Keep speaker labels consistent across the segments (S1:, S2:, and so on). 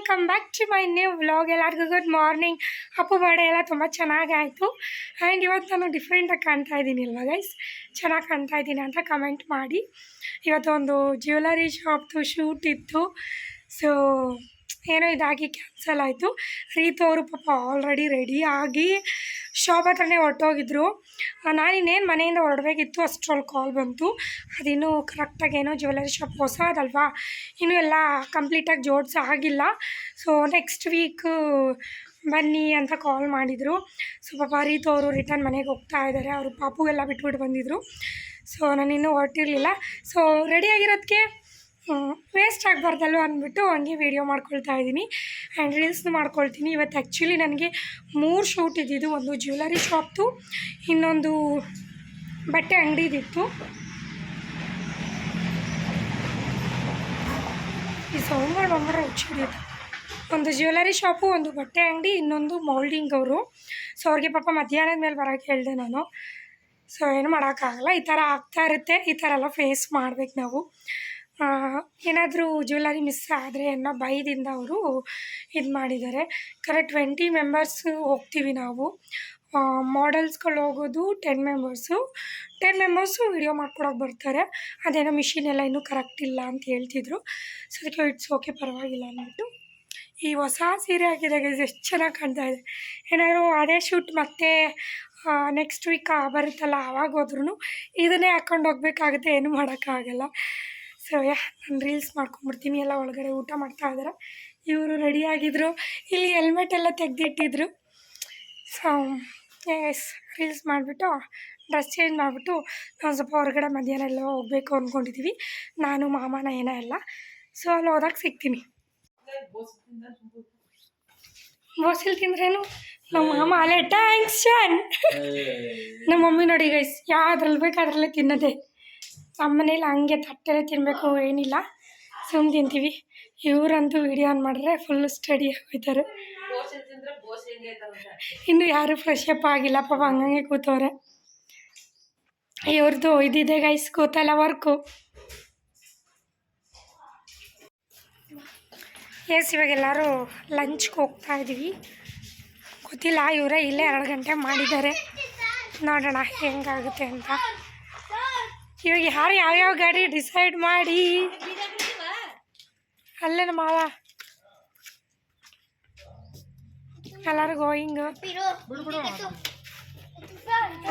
S1: Welcome back to my new vlog ಎಲ್ಲರಿಗೂ good morning Appu ಬಾಡೆ ಎಲ್ಲ ತುಂಬ ಚೆನ್ನಾಗಾಯಿತು ಆ್ಯಂಡ್ ಇವತ್ತು ನಾನು ಡಿಫ್ರೆಂಟಾಗಿ ಕಾಣ್ತಾ ಇದ್ದೀನಿ ಇಲ್ವಾ ಗೈಸ್ ಚೆನ್ನಾಗಿ ಕಾಣ್ತಾ ಇದ್ದೀನಿ ಅಂತ ಕಮೆಂಟ್ ಮಾಡಿ. ಇವತ್ತೊಂದು ಜ್ಯುವೆಲರಿ ಶಾಪ್ದು ಶೂಟ್ ಇತ್ತು. ಸೊ ಏನೋ ಇದಾಗಿ ಕ್ಯಾನ್ಸಲ್ ಆಯಿತು. ರೀತು ಅವರು ಪಾಪ ಆಲ್ರೆಡಿ ರೆಡಿ ಆಗಿ ಶಾಪ್ ಹತ್ರನೇ ಹೊರಟೋಗಿದ್ರು. ನಾನಿನ್ನೇನು ಮನೆಯಿಂದ ಹೊರಡಬೇಕಿತ್ತು ಅಷ್ಟರಲ್ಲಿ ಕಾಲ್ ಬಂತು. ಅದಿನ್ನೂ ಕರೆಕ್ಟಾಗಿ ಏನೋ ಜ್ಯುವೆಲರಿ ಶಾಪ್ ಹೊಸದಲ್ವಾ ಇನ್ನೂ ಎಲ್ಲ ಕಂಪ್ಲೀಟಾಗಿ ಜೋಡಿಸಿ ಆಗಿಲ್ಲ. ಸೊ ನೆಕ್ಸ್ಟ್ ವೀಕ್ ಬನ್ನಿ ಅಂತ ಕಾಲ್ ಮಾಡಿದರು. ಸೊ ಪಾಪ ರೀತು ಅವರು ರಿಟರ್ನ್ ಮನೆಗೆ ಹೋಗ್ತಾ ಇದ್ದಾರೆ ಅವರು ಪಾಪುಗೆಲ್ಲ ಬಿಟ್ಬಿಟ್ಟು ಬಂದಿದ್ದರು ಸೊ ನಾನು ಇನ್ನೂ ಹೊರಟಿರಲಿಲ್ಲ. ಸೊ ರೆಡಿಯಾಗಿರೋದಕ್ಕೆ ವೇಸ್ಟ್ ಆಗಬಾರ್ದಲ್ವ ಅಂದ್ಬಿಟ್ಟು ಹಂಗೆ ವೀಡಿಯೋ ಮಾಡ್ಕೊಳ್ತಾ ಇದ್ದೀನಿ. ಆ್ಯಂಡ್ ರೀಲ್ಸ್ನು ಮಾಡ್ಕೊಳ್ತೀನಿ. ಇವತ್ತು ಆ್ಯಕ್ಚುಲಿ ನನಗೆ ಮೂರು ಶೂಟ್ ಇದ್ದಿದ್ದು. ಒಂದು ಜ್ಯುವೆಲರಿ ಶಾಪ್ದು ಇನ್ನೊಂದು ಬಟ್ಟೆ ಅಂಗಡಿದಿತ್ತು. ಈ ಸೌಂಡ್ ಬಂದರೆ ಹುಚ್ಚಿಡಿಯೋದು ಒಂದು ಜ್ಯುವೆಲರಿ ಶಾಪು ಒಂದು ಬಟ್ಟೆ ಅಂಗಡಿ, ಇನ್ನೊಂದು ಮೌಲ್ಡಿಂಗ್ ಅವರು. ಸೊ ಅವ್ರಿಗೆ ಪಾಪ ಮಧ್ಯಾಹ್ನದ ಮೇಲೆ ಬರೋಕ್ಕೆ ಹೇಳಿದೆ ನಾನು. ಸೊ ಏನು ಮಾಡೋಕ್ಕಾಗಲ್ಲ. ಈ ಥರ ಆಗ್ತಾ ಇರುತ್ತೆ. ಈ ಥರ ಎಲ್ಲ ಫೇಸ್ ಮಾಡ್ಬೇಕು ನಾವು. ಏನಾದರೂ ಜ್ಯುವೆಲರಿ ಮಿಸ್ ಆದರೆ ಅನ್ನೋ ಭಯದಿಂದ ಅವರು ಇದು ಮಾಡಿದ್ದಾರೆ. ಕರೆಕ್ಟ್ ಟ್ವೆಂಟಿ ಮೆಂಬರ್ಸು ಹೋಗ್ತೀವಿ ನಾವು. ಮಾಡಲ್ಸ್ಗಳು ಹೋಗೋದು ten members ten members video ಮಾಡ್ಕೊಡೋಕೆ ಬರ್ತಾರೆ. ಅದೇನೋ ಮಿಷಿನ್ ಎಲ್ಲ ಇನ್ನೂ ಕರೆಕ್ಟ್ ಇಲ್ಲ ಅಂತ ಹೇಳ್ತಿದ್ರು. ಸೊ ಅದಕ್ಕೆ ಇಟ್ಸ್ ಓಕೆ ಪರವಾಗಿಲ್ಲ ಅಂದ್ಬಿಟ್ಟು ಈ ಹೊಸ ಸೀರೆ ಹಾಕಿದಾಗ ಎಷ್ಟು ಚೆನ್ನಾಗಿ ಕಾಣ್ತಾ ಇದೆ. ಏನಾದರೂ ಅದೇ ಶೂಟ್ ಮತ್ತೆ ನೆಕ್ಸ್ಟ್ ವೀಕ್ ಬರುತ್ತಲ್ಲ ಆವಾಗ ಹೋದ್ರೂ ಇದನ್ನೇ ಹಾಕ್ಕೊಂಡು ಹೋಗ್ಬೇಕಾಗುತ್ತೆ, ಏನು ಮಾಡೋಕ್ಕಾಗಲ್ಲ. ಸೊ ನಾನು ರೀಲ್ಸ್ ಮಾಡ್ಕೊಂಬಿಡ್ತೀನಿ ಎಲ್ಲ ಒಳಗಡೆ ಊಟ ಮಾಡ್ತಾ ಇದ್ದಾರೆ ಇವರು ರೆಡಿಯಾಗಿದ್ದರು ಇಲ್ಲಿ ಹೆಲ್ಮೆಟ್ ಎಲ್ಲ ತೆಗೆದಿಟ್ಟಿದ್ರು. ಸೊ ಎಸ್ ರೀಲ್ಸ್ ಮಾಡಿಬಿಟ್ಟು ಡ್ರೆಸ್ ಚೇಂಜ್ ಮಾಡಿಬಿಟ್ಟು ನಾವು ಸ್ವಲ್ಪ ಹೊರಗಡೆ ಮಧ್ಯಾಹ್ನ ಎಲ್ಲ ಹೋಗಬೇಕು ಅಂದ್ಕೊಂಡಿದ್ದೀವಿ ನಾನು ಮಾಮನ ಏನೋ ಎಲ್ಲ. ಸೊ ಅಲ್ಲಿ ಹೋದಾಗ ಸಿಗ್ತೀನಿ. ಬೋಸಿಲ್ ತಿಂದ್ರೇನು? ನಮ್ಮ ಮಾಮ ಅಲ್ಲೇ ಟ್ಯಾಂಕ್ಸ್ ನಮ್ಮ ಮಮ್ಮಿ ನೋಡಿ ಗೈಸ್ ಯಾವ್ದ್ರಲ್ಲಿ ಬೇಕಾದ್ರಲ್ಲೇ ಅದರಲ್ಲೇ ತಿನ್ನೋದೇ. ನಮ್ಮ ಮನೇಲಿ ಹಂಗೆ ತಟ್ಟೆಲೆ ತಿನ್ನಬೇಕು ಏನಿಲ್ಲ. ಸುಮ್ಮನೆ ತಿಂತೀವಿ. ಇವರಂತೂ ವಿಡಿಯೋ ಆನ್ ಮಾಡಿದ್ರೆ ಫುಲ್ಲು ಸ್ಟಡಿ ಆಗೋಯ್ತಾರೆ ಇನ್ನು ಯಾರು ಫ್ರೆಶ್ ಅಪ್ ಆಗಿಲ್ಲ. ಪಾಪ ಹಂಗಂಗೆ ಕೂತವ್ರೆ. ಇವ್ರದ್ದು ಇದಿದೆ ಗೈಸ್ ಕೂತಲ್ಲ ವರ್ಕು ಎಸ್ ಇವಾಗ ಎಲ್ಲರೂ ಲಂಚ್ಗೆ ಹೋಗ್ತಾ ಇದ್ದೀವಿ ಗೊತ್ತಿಲ್ಲ, ಇವರೇ ಇಲ್ಲೇ ಎರಡು ಗಂಟೆ ಮಾಡಿದ್ದಾರೆ. ನೋಡೋಣ ಹೆಂಗಾಗುತ್ತೆ ಅಂತ. ಇವಾಗ ಯಾರು ಯಾವ್ಯಾವ ಗಾಡಿ ಡಿಸೈಡ್ ಮಾಡಿ? ಅಲ್ಲೇನ ಮಾವ. ಎಲ್ಲಾರು ಗೋಯಿಂಗ್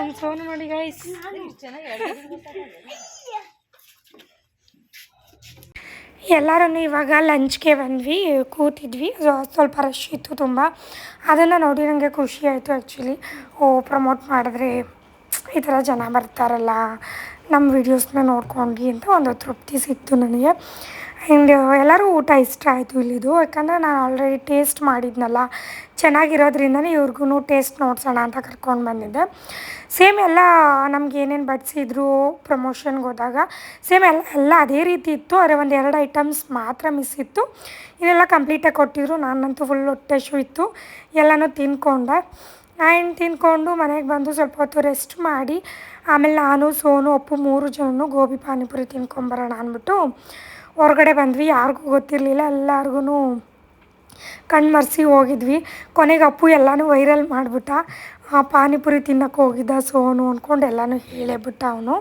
S1: ಒಂದು ಫೋನ್ ನೋಡಿ ಗೈಸ್ ಎಲ್ಲರೂ ಇವಾಗ ಲಂಚ್ಗೆ ಬಂದ್ವಿ, ಕೂತಿದ್ವಿ. ಸ್ವಲ್ಪ ರಶ್ ಇತ್ತು ತುಂಬ. ಅದನ್ನು ನೋಡಿ ನನಗೆ ಖುಷಿ ಆಯಿತು ಆ್ಯಕ್ಚುಲಿ ಓ ಪ್ರಮೋಟ್ ಮಾಡಿದ್ರೆ ಈ ಥರ ಜನ ಬರ್ತಾರಲ್ಲ. ನಮ್ಮ ವೀಡಿಯೋಸ್ನ ನೋಡ್ಕೊಂಡು ಅಂತ ಒಂದು ತೃಪ್ತಿ ಸಿಕ್ತು ನನಗೆ. ಆ್ಯಂಡ್ ಎಲ್ಲರೂ ಊಟ ಇಷ್ಟ ಆಯಿತು ಇಲ್ಲಿದು. ಯಾಕಂದರೆ ನಾನು ಆಲ್ರೆಡಿ ಟೇಸ್ಟ್ ಮಾಡಿದ್ನಲ್ಲ. ಚೆನ್ನಾಗಿರೋದ್ರಿಂದನೇ ಇವ್ರಿಗೂ ಟೇಸ್ಟ್ ನೋಡ್ಸೋಣ ಅಂತ ಕರ್ಕೊಂಡು ಬಂದಿದ್ದೆ. ಸೇಮ್ ಎಲ್ಲ, ನಮ್ಗೆ ಏನೇನು ಬಡಿಸಿದ್ರು ಪ್ರಮೋಷನ್ಗೆ ಹೋದಾಗ ಸೇಮ್ ಎಲ್ಲ ಎಲ್ಲ ಅದೇ ರೀತಿ ಇತ್ತು. ಆದರೆ ಒಂದು ಎರಡು ಐಟಮ್ಸ್ ಮಾತ್ರ ಮಿಸ್ ಇತ್ತು. ಇದೆಲ್ಲ ಕಂಪ್ಲೀಟಾಗಿ ಕೊಟ್ಟಿದ್ರು. ನಾನಂತೂ ಫುಲ್ ಹೊಟ್ಟೆ ಶೂ ಇತ್ತು. ಎಲ್ಲನೂ ತಿನ್ಕೊಂಡೆ. ಆ್ಯಂಡ್ ತಿಂದ್ಕೊಂಡು ಮನೆಗೆ ಬಂದು ಸ್ವಲ್ಪ ಹೊತ್ತು ರೆಸ್ಟ್ ಮಾಡಿ, ಆಮೇಲೆ ನಾನು, ಸೋನು, ಅಪ್ಪು ಮೂರು ಜನನು ಗೋಬಿ ಪಾನಿಪುರಿ ತಿನ್ಕೊಂಬರೋಣ ಅಂದ್ಬಿಟ್ಟು ಹೊರಗಡೆ ಬಂದ್ವಿ. ಯಾರಿಗೂ ಗೊತ್ತಿರಲಿಲ್ಲ ಎಲ್ಲರಿಗೂ ಕಣ್ಣು ಮರೆಸಿ ಹೋಗಿದ್ವಿ. ಕೊನೆಗೆ ಅಪ್ಪು ಎಲ್ಲನೂ ವೈರಲ್ ಮಾಡಿಬಿಟ್ಟ. ಪಾನಿಪುರಿ ತಿನ್ನಕ್ಕೆ ಹೋಗಿದ್ದ ಸೋನು ಅಂದ್ಕೊಂಡು ಎಲ್ಲನೂ ಹೇಳೇಬಿಟ್ಟ ಅವನು.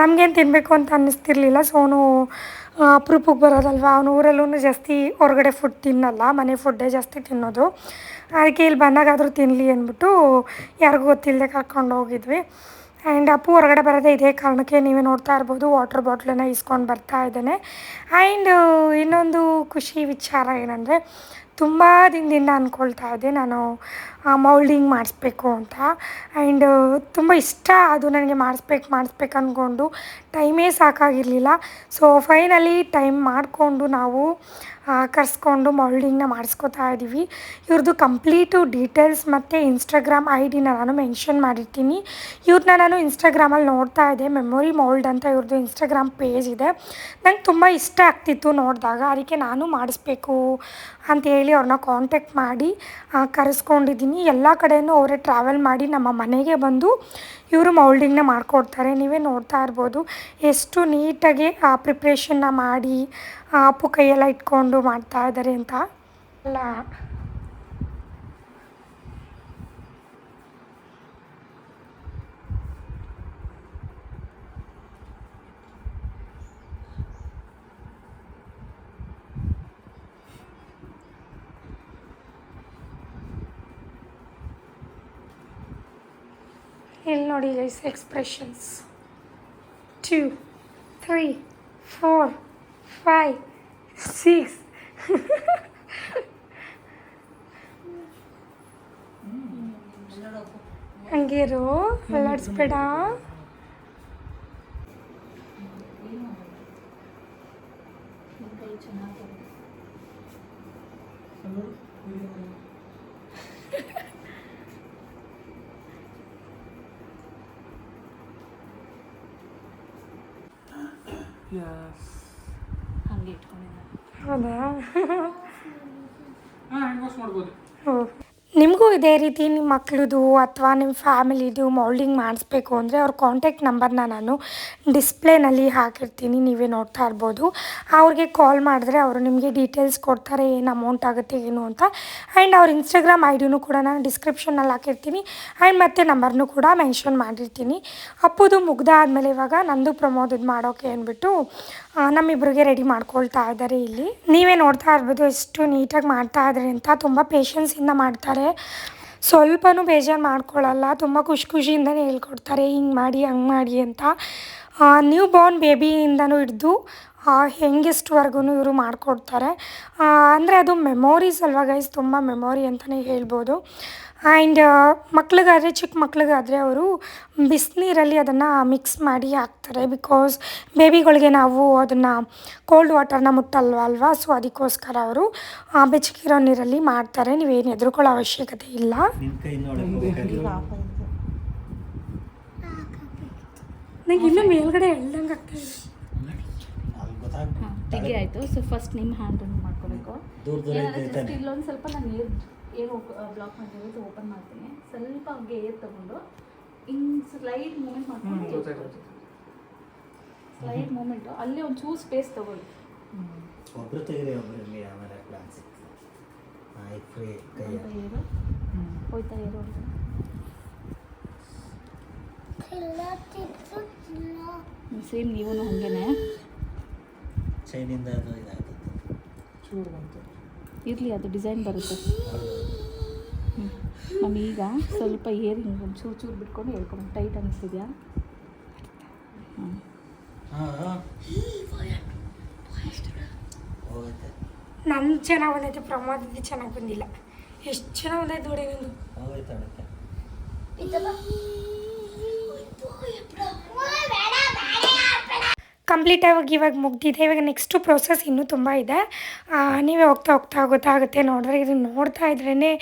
S1: ನಮಗೇನು ತಿನ್ನಬೇಕು ಅಂತ ಅನ್ನಿಸ್ತಿರ್ಲಿಲ್ಲ. ಸೋನು ಅಪ್ರೂಪಕ್ಕೆ ಬರೋದಲ್ವ? ಅವನ ಊರಲ್ಲೂ ಜಾಸ್ತಿ ಹೊರಗಡೆ ಫುಡ್ ತಿನ್ನಲ್ಲ. ಮನೆ ಫುಡ್ಡೇ ಜಾಸ್ತಿ ತಿನ್ನೋದು. ಅದಕ್ಕೆ ಇಲ್ಲಿ ಬಂದಾಗಾದರೂ ತಿನ್ನಲಿ ಅಂದ್ಬಿಟ್ಟು ಯಾರಿಗೂ ಗೊತ್ತಿಲ್ಲದೆ ಕರ್ಕೊಂಡು ಹೋಗಿದ್ವಿ. ಆ್ಯಂಡ್ ಅಪ್ಪು ಹೊರಗಡೆ ಬರೋದೇ ಇದೇ ಕಾರಣಕ್ಕೆ ನೀವೇ ನೋಡ್ತಾ ಇರ್ಬೋದು ವಾಟರ್ ಬಾಟ್ಲನ್ನು ಇಸ್ಕೊಂಡು ಬರ್ತಾ ಇದ್ದಾನೆ. ಆ್ಯಂಡ್ ಇನ್ನೊಂದು ಖುಷಿ ವಿಚಾರ ಏನಂದರೆ ತುಂಬ ದಿನದಿಂದ ಅಂದ್ಕೊಳ್ತಾ ಇದ್ದೆ. ನಾನು ಮೌಲ್ಡಿಂಗ್ ಮಾಡಿಸ್ಬೇಕು ಅಂತ. ಆ್ಯಂಡ್ ತುಂಬ ಇಷ್ಟ ಅದು ನನಗೆ ಮಾಡಿಸ್ಬೇಕು ಮಾಡಿಸ್ಬೇಕು ಅಂದ್ಕೊಂಡು ಟೈಮೇ ಸಾಕಾಗಿರಲಿಲ್ಲ. ಸೊ ಫೈನಲಿ ಟೈಮ್ ಮಾಡಿಕೊಂಡು ನಾವು ಕರೆಸ್ಕೊಂಡು ಮೌಲ್ಡಿಂಗ್ನ ಮಾಡಿಸ್ಕೊತಾ ಇದ್ದೀವಿ. ಇವ್ರದ್ದು ಕಂಪ್ಲೀಟು ಡೀಟೇಲ್ಸ್ ಮತ್ತು ಇನ್ಸ್ಟಾಗ್ರಾಮ್ ಐ ಡಿನ ನಾನು ಮೆನ್ಷನ್ ಮಾಡಿರ್ತೀನಿ. ಇವ್ರನ್ನ ನಾನು ಇನ್ಸ್ಟಾಗ್ರಾಮಲ್ಲಿ ನೋಡ್ತಾ ಇದ್ದೆ. ಮೆಮೊರಿ ಮೌಲ್ಡ್ ಅಂತ ಇವ್ರದ್ದು ಇನ್ಸ್ಟಾಗ್ರಾಮ್ ಪೇಜ್ ಇದೆ. ನಂಗೆ ತುಂಬ ಇಷ್ಟ ಆಗ್ತಿತ್ತು ನೋಡಿದಾಗ. ಅದಕ್ಕೆ ನಾನು ಮಾಡಿಸ್ಬೇಕು ಅಂತ ಹೇಳಿ ಅವ್ರನ್ನ ಕಾಂಟ್ಯಾಕ್ಟ್ ಮಾಡಿ ಕರೆಸ್ಕೊಂಡಿದ್ದೀನಿ. ಎಲ್ಲ ಕಡೆಯೂ ಅವರೇ ಟ್ರಾವೆಲ್ ಮಾಡಿ ನಮ್ಮ ಮನೆಗೆ ಬಂದು ಇವರು ಮೌಲ್ಡಿಂಗ್ನ ಮಾಡಿಕೊಡ್ತಾರೆ. ನೀವೇ ನೋಡ್ತಾ ಇರ್ಬೋದು. ಎಷ್ಟು ನೀಟಾಗಿ, ಆ ಪ್ರಿಪ್ರೇಷನ್ನ ಮಾಡಿ ಅಪ್ಪು ಕೈಯೆಲ್ಲ ಇಟ್ಕೊಂಡು ಮಾಡ್ತಾ ಇದ್ದಾರೆ ಅಂತ. ಅಲ್ಲ ಇಲ್ಲಿ ನೋಡಿ guys expressions two three four five six ಹಂಗಿರು ಅಲ್ಲಾಡಿಸ್ಬೇಡ
S2: ಹಂಗೆ ಇಟ್ಕೊಂಡಿದ್ದಾರೆ.
S1: ಹೌದಾ?
S3: ಹಾಂ ಹ್ಯಾಂಡ್ ವಾಶ್ ಮಾಡ್ಬೋದು.
S1: ನಿಮಗೂ ಇದೇ ರೀತಿ ನಿಮ್ಮ ಮಕ್ಕಳದು ಅಥವಾ ನಿಮ್ಮ ಫ್ಯಾಮಿಲಿದು ಮೌಲ್ಡಿಂಗ್ ಮಾಡಿಸ್ಬೇಕು ಅಂದರೆ ಅವ್ರ ಕಾಂಟ್ಯಾಕ್ಟ್ ನಂಬರ್ನ ನಾನು ಡಿಸ್ಪ್ಲೇನಲ್ಲಿ ಹಾಕಿರ್ತೀನಿ, ನೀವೇ ನೋಡ್ತಾ ಇರ್ಬೋದು. ಅವ್ರಿಗೆ ಕಾಲ್ ಮಾಡಿದ್ರೆ ಅವರು ನಿಮಗೆ ಡೀಟೇಲ್ಸ್ ಕೊಡ್ತಾರೆ, ಏನು ಅಮೌಂಟ್ ಆಗುತ್ತೆ, ಏನು ಅಂತ. ಆ್ಯಂಡ್ ಅವ್ರ ಇನ್ಸ್ಟಾಗ್ರಾಮ್ ಐ ಡಿನೂ ಕೂಡ ನಾನು ಡಿಸ್ಕ್ರಿಪ್ಷನಲ್ಲಿ ಹಾಕಿರ್ತೀನಿ. ಆ್ಯಂಡ್ ಮತ್ತು ನಂಬರ್ನೂ ಕೂಡ ಮೆನ್ಷನ್ ಮಾಡಿರ್ತೀನಿ. ಅಪ್ಪುದು ಮುಗ್ದಾದಮೇಲೆ ಇವಾಗ ನಂದು ಪ್ರಮೋದದ್ದು ಮಾಡೋಕೆ ಅಂದ್ಬಿಟ್ಟು ನಮ್ಮಿಬ್ರಿಗೆ ರೆಡಿ ಮಾಡ್ಕೊಳ್ತಾ ಇದ್ದಾರೆ ಇಲ್ಲಿ. ನೀವೇ ನೋಡ್ತಾ ಇರ್ಬೋದು ಎಷ್ಟು ನೀಟಾಗಿ ಮಾಡ್ತಾ ಇದ್ರಿ ಅಂತ. ತುಂಬ ಪೇಷನ್ಸಿಂದ ಮಾಡ್ತಾರೆ. ಸ್ವಲ್ಪನೂ ಬೇಜಾರು ಮಾಡ್ಕೊಳ್ಳಲ್ಲ ತುಂಬ ಖುಷಿ ಖುಷಿಯಿಂದನೇ ಹೇಳ್ಕೊಡ್ತಾರೆ. ಹಿಂಗೆ ಮಾಡಿ, ಹಂಗೆ ಮಾಡಿ ಅಂತ. ನ್ಯೂ ಬಾರ್ನ್ ಬೇಬಿಯಿಂದನೂ ಹಿಡಿದು ಹೆಂಗೆಸ್ಟ್ವರೆಗೂ ಇವರು ಮಾಡಿಕೊಡ್ತಾರೆ. ಅಂದರೆ ಅದು ಮೆಮೊರೀಸ್ ಅಲ್ವಾ ಗೈಸ್ ತುಂಬ ಮೆಮೊರಿ ಅಂತಲೇ ಹೇಳ್ಬೋದು. ಆ್ಯಂಡ್ ಮಕ್ಳಿಗಾದರೆ ಚಿಕ್ಕ ಮಕ್ಳಿಗಾದರೆ ಅವರು ಬಿಸಿನೀರಲ್ಲಿ ಅದನ್ನು ಮಿಕ್ಸ್ ಮಾಡಿ ಹಾಕ್ತಾರೆ ಬಿಕಾಸ್ ಬೇಬಿಗಳಿಗೆ ನಾವು ಅದನ್ನು ಕೋಲ್ಡ್ ವಾಟರ್ನ ಮುಟ್ಟಲ್ವ ಅಲ್ವಾ? ಸೊ ಅದಕ್ಕೋಸ್ಕರ ಅವರು ಬೆಚ್ಚಗಿರೋ ನೀರಲ್ಲಿ ಮಾಡ್ತಾರೆ. ನೀವೇನು ಹೆದರ್ಕೊಳ್ಳೋ ಅವಶ್ಯಕತೆ ಇಲ್ಲ. ನಂಗೆ ಇನ್ನೂ ಮೇಲ್ಗಡೆ ಎಳ್ದಂಗೆ
S4: ಆಗ್ತಾ
S2: ಇದೆ. ತೆಗಿ ಆಯಿತು. ಸೊ ಫಸ್ಟ್ ನಿಮ್ಮ ಹ್ಯಾಂಡ್ ಮಾಡ್ಕೋಬೇಕು. ಇಲ್ಲೊಂದು ಸ್ವಲ್ಪ ನಾನು ಏರ್ ಏರ್ ಬ್ಲಾಕ್ ಮಾಡಿರೋದು ಓಪನ್ ಮಾಡ್ತೀನಿ. ಸ್ವಲ್ಪ ಹಂಗೆ ಏರ್ ತಗೊಂಡು ಇನ್ ಸ್ಲೈಡ್ ಮೂಮೆಂಟ್ ಮಾಡ್ಕೊಂಡು ಸ್ಲೈಡ್ ಮೂಮೆಂಟು ಅಲ್ಲೇ ಒಂದು ಚೂಸ್ ಸ್ಪೇಸ್ ತಗೊಳ್ಳಿ
S4: ಒಬ್ರು ತೆಗೆದ್ರೆ ಒಬ್ರು ಇಲ್ಲಿ ಆಮೇಲೆ ಪ್ಲಾನ್ ಸಿಗ್ತದೆ ಕೈ
S2: ಏರು ಹೋಯ್ತಾ ಏರು ಅಂತ. ಸೇಮ್ ನೀವು ಹಂಗೇನೆ.
S4: ಚೈನಿಂದ ಅದು ಇದಾಗುತ್ತೆ
S3: ಚೂರು ಬಂತು.
S2: ಇರಲಿ ಅದು ಡಿಸೈನ್ ಬರುತ್ತೆ. ಹ್ಞೂ ಮಮ್ಮಿ ಈಗ ಸ್ವಲ್ಪ ಏರಿ ಒಂದು ಚೂರು ಚೂರು ಬಿಟ್ಕೊಂಡು ಹೇಳ್ಕೊಂಡು ಟೈಟ್
S4: ಅನ್ನಿಸ್ತಿದ್ಯಾ
S1: ನನ್ನ ಚೆನ್ನಾಗಿ ಬಂದೈತೆ ಪ್ರಮೋದದ್ದು ಚೆನ್ನಾಗಿ ಬಂದಿಲ್ಲ. ಎಷ್ಟು ಚೆನ್ನಾಗಿ ಬಂದೈತೆ ನೋಡಿ ನಿಂದು. ಕಂಪ್ಲೀಟ್ ಆಗಿ ಇವಾಗ ಮುಗ್ದಿದೆ. ಇವಾಗ ನೆಕ್ಸ್ಟು ಪ್ರೋಸೆಸ್ ಇನ್ನೂ ತುಂಬ ಇದೆ. ನೀವೇ ಹೋಗ್ತಾ ಹೋಗ್ತಾ ಗೊತ್ತಾಗುತ್ತೆ ನೋಡಿದ್ರೆ ಇದು ನೋಡ್ತಾ ಇದ್ರೇ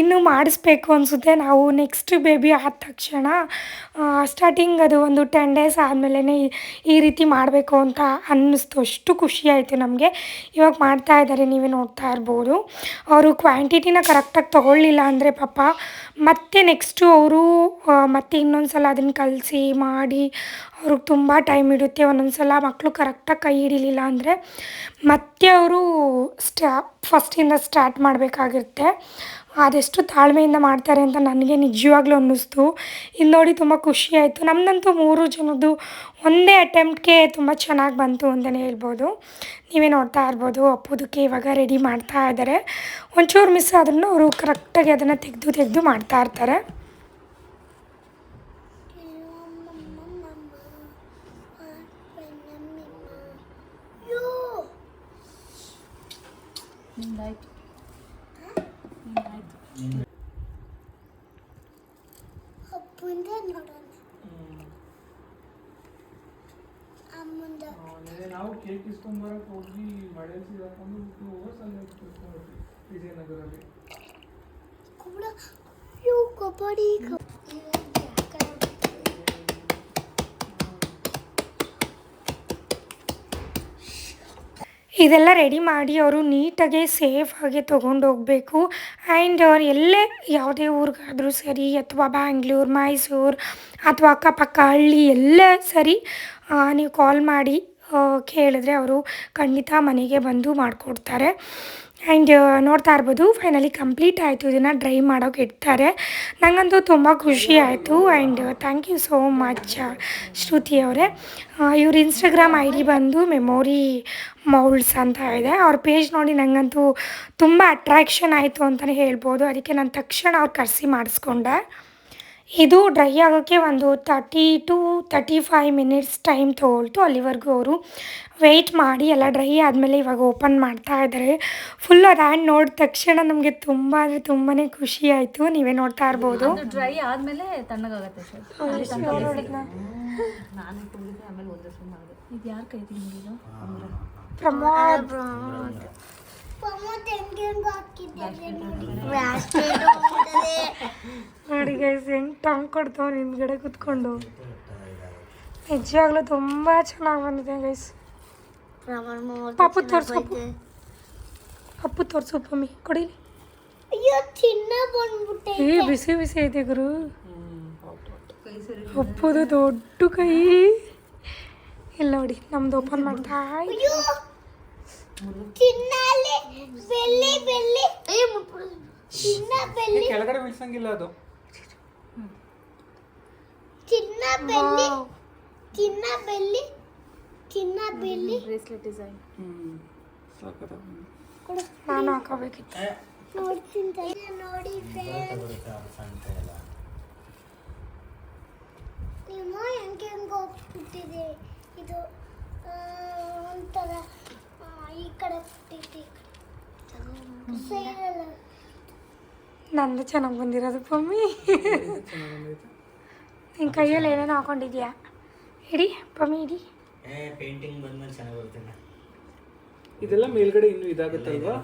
S1: ಇನ್ನೂ ಮಾಡಿಸ್ಬೇಕು ಅನಿಸುತ್ತೆ. ನಾವು ನೆಕ್ಸ್ಟ್ ಬೇಬಿ ಆದ ತಕ್ಷಣ ಸ್ಟಾರ್ಟಿಂಗ್ ಅದು ಒಂದು ಟೆನ್ ಡೇಸ್ ಆದಮೇಲೆ ಈ ರೀತಿ ಮಾಡಬೇಕು ಅಂತ ಅನ್ನಿಸ್ತು. ಅಷ್ಟು ಖುಷಿ ಆಯಿತು ನಮಗೆ. ಇವಾಗ ಮಾಡ್ತಾ ಇದ್ದಾರೆ, ನೀವೇ ನೋಡ್ತಾ ಇರ್ಬೋದು. ಅವರು ಕ್ವಾಂಟಿಟಿನ ಕರೆಕ್ಟಾಗಿ ತೊಗೊಳ್ಳಿಲ್ಲ ಅಂದರೆ ಪಾಪ ಮತ್ತೆ ನೆಕ್ಸ್ಟು ಅವರು ಮತ್ತೆ ಇನ್ನೊಂದು ಸಲ ಅದನ್ನು ಕಲಸಿ, ಮಾಡಿ, ಅವ್ರಿಗೆ ತುಂಬ ಟೈಮ್ ಇಡುತ್ತೆ. ಒಂದೊಂದು ಸಲ ಮಕ್ಕಳು ಕರೆಕ್ಟಾಗಿ ಕೈ ಹಿಡಿಲಿಲ್ಲ ಅಂದರೆ ಮತ್ತೆ ಅವರು ಸ್ಟಾ ಫಸ್ಟಿಂದ ಸ್ಟಾರ್ಟ್ ಮಾಡಬೇಕಾಗಿರುತ್ತೆ. ಅದೆಷ್ಟು ತಾಳ್ಮೆಯಿಂದ ಮಾಡ್ತಾರೆ ಅಂತ ನನಗೆ ನಿಜವಾಗ್ಲೂ ಅನ್ನಿಸ್ತು. ಇದು ನೋಡಿ ತುಂಬ ಖುಷಿ ಆಯಿತು. ನಮ್ಮದಂತೂ ಮೂರು ಜನದ್ದು ಒಂದೇ ಅಟೆಂಪ್ಟ್ಗೆ ತುಂಬ ಚೆನ್ನಾಗಿ ಬಂತು ಅಂತಲೇ ಹೇಳ್ಬೋದು. ನೀವೇ ನೋಡ್ತಾ ಇರ್ಬೋದು ಅಪ್ಪುದಕ್ಕೆ ಇವಾಗ ರೆಡಿ ಮಾಡ್ತಾ ಇದ್ದಾರೆ ಒಂಚೂರು ಮಿಸ್ ಆದ್ರೂ ಅವರು ಕರೆಕ್ಟಾಗಿ ಅದನ್ನು ತೆಗೆದು ತೆಗೆದು ಮಾಡ್ತಾ ಇರ್ತಾರೆ.
S2: ನಿಮ್ದಾಯ್ತು ನಿಮ್ದಾಯ್ತು
S3: ನಿನ್ನೆ ನಾವು ಕೇಕ್ ಇಸ್ಕೊಂಬರಕ್ಕೆ ಹೋಗಿ ಮಳೆ ಹಾಕೊಂಡು ಹೋಗೋಸ್ ಅಲ್ಲಿ ಇಟ್ಕೊಂಡ್ಬಿಟ್ವಿ ವಿಜಯನಗರಲ್ಲಿ
S1: ಇದೆಲ್ಲ ರೆಡಿ ಮಾಡಿ ಅವರು ನೀಟಾಗಿ ಸೇಫಾಗಿ ತೊಗೊಂಡು ಹೋಗಬೇಕು ಆ್ಯಂಡ್ ಅವ್ರು ಎಲ್ಲೇ ಯಾವುದೇ ಊರಿಗಾದರೂ ಸರಿ ಅಥವಾ ಬ್ಯಾಂಗ್ಳೂರು ಮೈಸೂರು ಅಥವಾ ಅಕ್ಕಪಕ್ಕ ಹಳ್ಳಿ ಎಲ್ಲ ಸರಿ ನೀವು ಕಾಲ್ ಮಾಡಿ ಕೇಳಿದ್ರೆ ಅವರು ಖಂಡಿತ ಮನೆಗೆ ಬಂದು ಮಾಡಿಕೊಡ್ತಾರೆ. ಆ್ಯಂಡ್ ನೋಡ್ತಾ ಇರ್ಬೋದು ಫೈನಲಿ ಕಂಪ್ಲೀಟ್ ಆಯಿತು. ಇದನ್ನು ಡ್ರೈ ಮಾಡೋಕೆ ಇಡ್ತಾರೆ. ನನಗಂತೂ ತುಂಬ ಖುಷಿ ಆಯಿತು. And thank you so much Shruti ಅವರೇ. ಇವ್ರ ಇನ್ಸ್ಟಾಗ್ರಾಮ್ ಐ ಡಿ ಬಂದು ಮೆಮೊರಿ ಮೌಲ್ಡ್ಸ್ ಅಂತ ಇದೆ. ಅವ್ರ ಪೇಜ್ ನೋಡಿ ನನಗಂತೂ ತುಂಬ ಅಟ್ರ್ಯಾಕ್ಷನ್ ಆಯಿತು ಅಂತಲೇ ಹೇಳ್ಬೋದು. ಅದಕ್ಕೆ ನಾನು ತಕ್ಷಣ ಅವ್ರು ಕರೆಸಿ ಮಾಡಿಸ್ಕೊಂಡೆ. ಇದು ಡ್ರೈ ಆಗೋಕ್ಕೆ ಒಂದು thirty two thirty five minutes time ತೊಗೊಳ್ತು ಅಲ್ಲಿವರೆಗೂ ಅವರು. ವೆಯ್ಟ್ ಮಾಡಿ ಎಲ್ಲ ಡ್ರೈ ಆದಮೇಲೆ ಇವಾಗ ಓಪನ್ ಮಾಡ್ತಾ ಇದ್ದಾರೆ. ಫುಲ್ ಅದು ಹ್ಯಾಂಡ್ ನೋಡಿದ ತಕ್ಷಣ ನಮಗೆ ತುಂಬ ಅಂದರೆ ತುಂಬಾ ಖುಷಿ ಆಯಿತು. ನೀವೇ ನೋಡ್ತಾ ಇರ್ಬೋದು.
S2: ಅದು ಡ್ರೈ ಆದಮೇಲೆ ತಣ್ಣಗಾಗತ್ತೆ ಸರ್ ನಾನು ಕುಡಿದ್ರೆ ಆಮೇಲೆ ಒಂದೇ ಸ್ಪೂನ್ ಮಾಡಿದೆ ಇದು ಯಾರು ಕೈ ತಿಂದಿದ್ದು
S1: ಪ್ರಮೋದ್ ನೋಡಿ ಗೈಸ್ ಹೆಂಗೆ ಟಾಂಗ್ ಕೊಡ್ತಾವ ಹಿಂದ್ಗಡೆ ಕುತ್ಕೊಂಡು? ನಿಜವಾಗ್ಲೂ ತುಂಬ ಚೆನ್ನಾಗಿ ಬಂದಿದೆ ಗೈಸ್ ಪಾಪು ತೋರ್ಸಪ್ಪು ಅಪ್ಪು ತೋರ್ಸು ಮಮ್ಮಿ ಕೊಡಿ.
S5: ಅಯ್ಯೋ ಚಿನ್ನ ಬಂದ್ಬಿಟ್ಟೆ
S1: ಏ ಬಿಸಿ ಬಿಸಿ ಐತೆ ಗುರು. ಅಪ್ಪುದು ದೊಡ್ಡ ಕೈ. ಇಲ್ಲ ನೋಡಿ ನಮ್ದು ಓಪನ್ ಮಾಡ್ತಾ
S3: ಕೆಳಗಡೆ ಬೀಳ್ಸಂಗಿಲ್ಲ ಅದು.
S5: ಚಿನ್ನ ಬೆಳ್ಳಿ. ಚಿನ್ನ ಬೆಳ್ಳಿ. ಚಿನ್ನ ಬೆಳ್ಳಿ.
S2: ಬ್ರೇಸ್ಲೆಟ್ ಡಿಸೈನ್
S1: ನಾನು ಹಾಕೋಬೇಕಿತ್ತು.
S5: ನೋಡ್ತೀನಿ. ನೋಡಿ ನಿಮ್ಮ ಹೆಂಗೆ ಹೆಂಗೆ ಹೋಗ್ಬಿಟ್ಟಿದೆ? ಇದು ಆ, ಒಂಥರ ಈ ಕಡೆ ಬಿಟ್ಟಿದೆ ಈ ಕಡೆ. ಸೈಡಲ್ಲ
S1: ನಂದು ಚೆನ್ನಾಗಿ ಬಂದಿರೋದು ಪಮ್ಮಿ. ನಿನ್ನ ಕೈಯಲ್ಲಿ ಏನೇನೋ ಹಾಕೊಂಡಿದ್ಯಾ? ಇಡಿ ಪಮ್ಮಿ ಇಡಿ.
S4: ಪೇಂಟಿಂಗ್ ಬಂದ್ಮೇಲೆ ಚೆನ್ನಾಗಿ ಬರುತ್ತೆ
S3: ಇದೆಲ್ಲ ಮೇಲ್ಗಡೆ ಇನ್ನೂ ಇದಾಗುತ್ತಲ್ವಾ?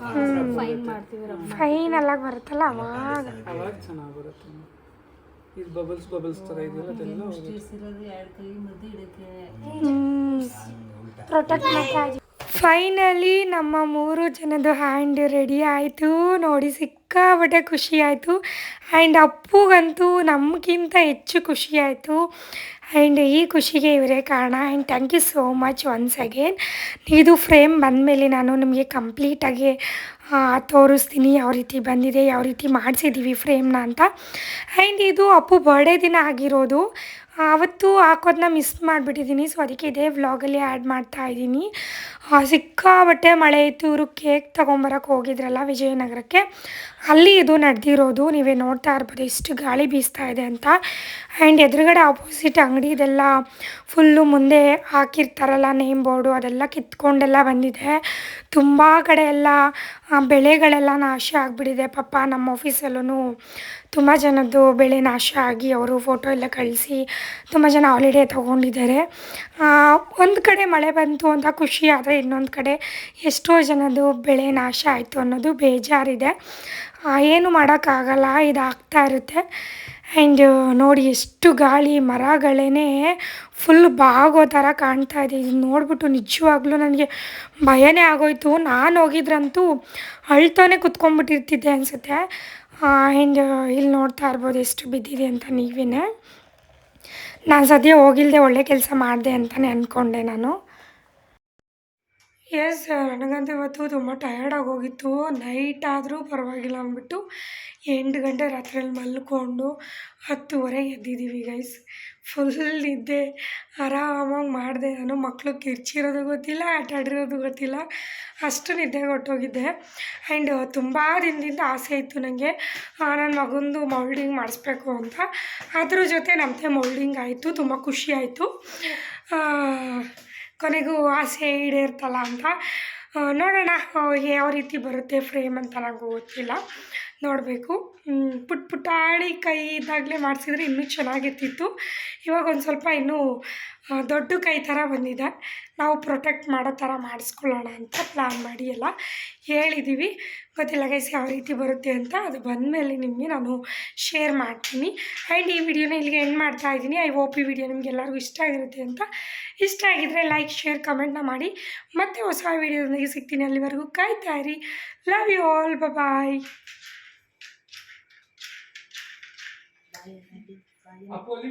S2: ಫೈನ್ ಮಾಡ್ತೀವಿ ಫೈನ್
S1: ಎಲ್ಲ ಬರುತ್ತಲ್ಲ ಅವಾಗ
S3: ಅವಾಗ ಚೆನ್ನಾಗಿ ಬರುತ್ತೆ. ಇದು ಬಬಲ್ಸ್ ಬಬಲ್ಸ್ ಥರ ಇದೆಲ್ಲ ಅದೆಲ್ಲ ಹೋಗುತ್ತೆ.
S1: ಪ್ರೊಟೆಕ್ಟ್ ಮಾಡ್ತಾ ಫೈನಲಿ ನಮ್ಮ ಮೂರು ಜನದು ಹ್ಯಾಂಡ್ ರೆಡಿ ಆಯಿತು. ನೋಡಿ, ಸಿಕ್ಕಾಪಟ್ಟೆ ಖುಷಿ ಆಯಿತು. ಆ್ಯಂಡ್ ಅಪ್ಪುಗಂತೂ ನಮಗಿಂತ ಹೆಚ್ಚು ಖುಷಿ ಆಯಿತು. ಆ್ಯಂಡ್ ಈ ಖುಷಿಗೆ ಇವರೇ ಕಾರಣ. And thank you so much once again ಇದು ಫ್ರೇಮ್ ಬಂದಮೇಲೆ ನಾನು ನಿಮಗೆ ಕಂಪ್ಲೀಟಾಗಿ ತೋರಿಸ್ತೀನಿ ಯಾವ ರೀತಿ ಬಂದಿದೆ, ಯಾವ ರೀತಿ ಮಾಡಿಸಿದ್ದೀವಿ ಫ್ರೇಮ್ನ ಅಂತ. ಆ್ಯಂಡ್ ಇದು ಅಪ್ಪು ಬರ್ಡೇ ದಿನ ಆಗಿರೋದು. ಆವತ್ತು ಹಾಕೋದನ್ನ ಮಿಸ್ ಮಾಡಿಬಿಟ್ಟಿದ್ದೀನಿ ಸೊ ಅದಕ್ಕೆ ಇದೇ ವ್ಲಾಗಲ್ಲಿ ಆ್ಯಡ್ ಮಾಡ್ತಾ ಇದ್ದೀನಿ. ಸಿಕ್ಕಾಬಟ್ಟೆ ಮಳೆ ಇತ್ತು. ಇವರು ಕೇಕ್ ತೊಗೊಂಬರಕ್ಕೆ ಹೋಗಿದ್ರಲ್ಲ ವಿಜಯನಗರಕ್ಕೆ. ಅಲ್ಲಿ ಇದು ನಡೆದಿರೋದು. ನೀವೇ ನೋಡ್ತಾ ಇರ್ಬೋದು. ಎಷ್ಟು ಗಾಳಿ ಬೀಸ್ತಾ ಇದೆ ಅಂತ. ಆ್ಯಂಡ್ ಎದುರುಗಡೆ ಆಪೋಸಿಟ್ ಅಂಗಡಿ ಇದೆಲ್ಲ ಫುಲ್ಲು ಮುಂದೆ ಹಾಕಿರ್ತಾರಲ್ಲ ನೇಮ್ ಬೋರ್ಡು ಅದೆಲ್ಲ ಕಿತ್ಕೊಂಡೆಲ್ಲ ಬಂದಿದೆ. ತುಂಬ ಕಡೆ ಎಲ್ಲ ಬೆಳೆಗಳೆಲ್ಲ ನಾಶ ಆಗಿಬಿಟ್ಟಿದೆ. ಪಾಪ ನಮ್ಮ ಆಫೀಸಲ್ಲೂ ತುಂಬ ಜನದ್ದು ಬೆಳೆ ನಾಶ ಆಗಿ ಅವರು ಫೋಟೋ ಎಲ್ಲ ಕಳಿಸಿ ತುಂಬ ಜನ ಹಾಲಿಡೇ ತೊಗೊಂಡಿದ್ದಾರೆ. ಒಂದು ಕಡೆ ಮಳೆ ಬಂತು ಅಂತ ಖುಷಿ ಆದರೆ ಇನ್ನೊಂದು ಕಡೆ ಎಷ್ಟೋ ಜನದ್ದು ಬೆಳೆ ನಾಶ ಆಯಿತು ಅನ್ನೋದು ಬೇಜಾರಿದೆ. ಏನು ಮಾಡೋಕ್ಕಾಗಲ್ಲ, ಇದಾಗ್ತಾ ಇರುತ್ತೆ. ಆ್ಯಂಡ್ ನೋಡಿ ಎಷ್ಟು ಗಾಳಿ ಮರಗಳೇ ಫುಲ್ ಬಾಗೋ ಥರ ಕಾಣ್ತಾ ಇದೆ. ಇದು ನೋಡಿಬಿಟ್ಟು ನಿಜವಾಗ್ಲೂ ನನಗೆ ಭಯನೇ ಆಗೋಯ್ತು. ನಾನು ಹೋಗಿದ್ರಂತೂ ಅಳ್ತಾನೆ ಕುತ್ಕೊಂಡ್ಬಿಟ್ಟಿರ್ತಿದ್ದೆ ಅನಿಸುತ್ತೆ. ಆ್ಯಂಡ್ ಇಲ್ಲಿ ನೋಡ್ತಾ ಇರ್ಬೋದು, ಎಷ್ಟು ಬಿದ್ದಿದೆ ಅಂತ ನೀವೇ ನಾನು ಸದ್ಯ ಹೋಗಿಲ್ಲದೆ ಒಳ್ಳೆ ಕೆಲಸ ಮಾಡಿದೆ ಅಂತಲೇ ಅಂದ್ಕೊಂಡೆ ನಾನು. ಎಸ್ ನನಗಂತೂ ಇವತ್ತು ತುಂಬ ಟಯರ್ಡಾಗಿ ಹೋಗಿತ್ತು ನೈಟ್ ಆದರೂ ಪರವಾಗಿಲ್ಲ ಅಂದ್ಬಿಟ್ಟು ಎಂಟು ಗಂಟೆ ರಾತ್ರಿಯಲ್ಲಿ ಮಲ್ಕೊಂಡು ಹತ್ತುವರೆಗೆ ಎದ್ದಿದ್ದೀವಿ ಗೈಸ್ ಫುಲ್ ನಿದ್ದೆ. ಆರಾಮಾಗಿ ಮಾಡಿದೆ. ನಾನು ಮಕ್ಕಳು ಕಿರ್ಚಿರೋದು ಗೊತ್ತಿಲ್ಲ ಆಟ ಆಡಿರೋದು ಗೊತ್ತಿಲ್ಲ. ಅಷ್ಟು ನಿದ್ದೆ ಕೊಟ್ಟೋಗಿದ್ದೆ. ಆ್ಯಂಡ್ ತುಂಬ ದಿನದಿಂದ ಆಸೆ ಇತ್ತು ನನಗೆ ನನ್ನ ಮಗಂದು ಮೌಲ್ಡಿಂಗ್ ಮಾಡಿಸ್ಬೇಕು ಅಂತ. ಅದ್ರ ಜೊತೆ ನಮ್ಮದೇ ಮೌಲ್ಡಿಂಗ್ ಆಯಿತು. ತುಂಬ ಖುಷಿ ಆಯಿತು. ಕೊನೆಗೂ ಆಸೆ ಈಡೇರ್ತಲ್ಲ ಅಂತ. ನೋಡೋಣ ಯಾವ ರೀತಿ ಬರುತ್ತೆ ಫ್ರೇಮ್ ಅಂತ ನನಗೂ ಗೊತ್ತಿಲ್ಲ. ನೋಡಬೇಕು. ಪುಟ್ ಪುಟಾಣಿ ಕೈ ಇದ್ದಾಗಲೇ ಮಾಡಿಸಿದ್ರೆ ಇನ್ನೂ ಚೆನ್ನಾಗಿರ್ತಿತ್ತು. ಇವಾಗ ಒಂದು ಸ್ವಲ್ಪ ಇನ್ನೂ ದೊಡ್ಡ ಕೈ ಥರ ಬಂದಿದೆ. ನಾವು ಪ್ರೊಟೆಕ್ಟ್ ಮಾಡೋ ಥರ ಮಾಡಿಸ್ಕೊಳ್ಳೋಣ ಅಂತ ಪ್ಲ್ಯಾನ್ ಮಾಡಿ ಎಲ್ಲ ಹೇಳಿದ್ದೀವಿ ಗೊತ್ತಿಲ್ಲ ಗೈಸ್ ಯಾವ ರೀತಿ ಬರುತ್ತೆ ಅಂತ. ಅದು ಬಂದಮೇಲೆ ನಿಮಗೆ ನಾನು ಶೇರ್ ಮಾಡ್ತೀನಿ. ಆ್ಯಂಡ್ ಈ ವಿಡಿಯೋನ ಇಲ್ಲಿಗೆ ಎಂಡ್ ಮಾಡ್ತಾ ಇದ್ದೀನಿ. ಐ ಹೋಪ್ ಈ ವಿಡಿಯೋ ನಿಮ್ಗೆ ಎಲ್ಲರಿಗೂ ಇಷ್ಟ ಆಗಿರುತ್ತೆ ಅಂತ. ಇಷ್ಟ ಆಗಿದ್ದರೆ ಲೈಕ್ ಶೇರ್ ಕಮೆಂಟ್ನ ಮಾಡಿ. ಮತ್ತೆ ಹೊಸ ವಿಡಿಯೋದೊಂದಿಗೆ ಸಿಗ್ತೀನಿ ಅಲ್ಲಿವರೆಗೂ. ಕಾಯ್ತಾ ಇರಿ. Love you all bye
S3: ಅಪೋಲಿ